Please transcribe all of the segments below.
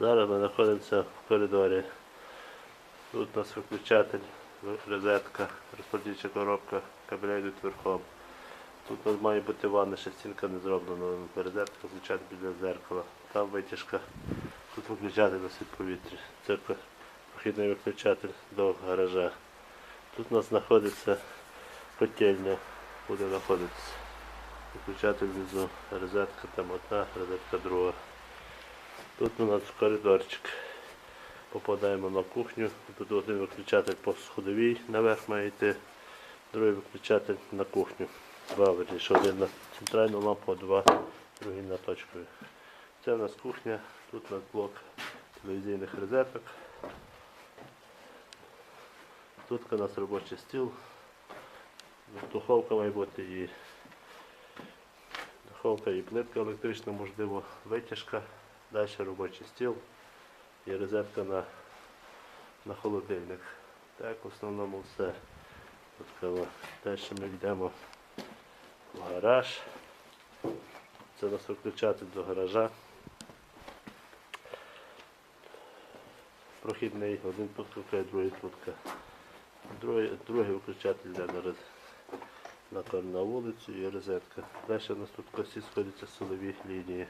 Зараз ми знаходимося в коридорі. Тут у нас виключатель, розетка, розподільча коробка, кабеля йдуть верхом. Тут у нас має бути ванна, ще стінка не зроблена, розетка включати біля зеркала. Там витяжка, тут виключатель на світ повітря. Це прохідний виключатель до гаража. Тут у нас знаходиться котельня, буде знаходитися. Виключатель внизу, розетка там одна, розетка друга. Тут у нас коридорчик. Попадаємо на кухню. Тут один виключатель по сходовій наверх має йти, другий виключатель на кухню. Два верніше, один на центральну лампу, два другий на точкові. Це у нас кухня, тут у нас блок телевізійних розеток. Тут у нас робочий стіл. Духовка має бути і духовка і плитка електрична, можливо, витяжка. Далі робочий стіл і розетка на, на холодильник. Так, в основному все. Далі ми йдемо в гараж. Це нас виключатель до гаража. Прохідний, один тут другий тут. Другий, другий виключатель йде на, на, на вулицю і розетка. Далі у нас тут косі сходяться силові лінії.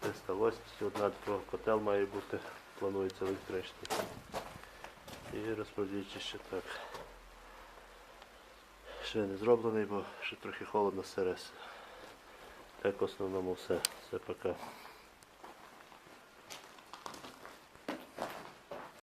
380, одна котел має бути, планується електричний. І розподільчий ще так. Ще не зроблений, бо ще трохи холодно сире. Так в основному все. Все пока.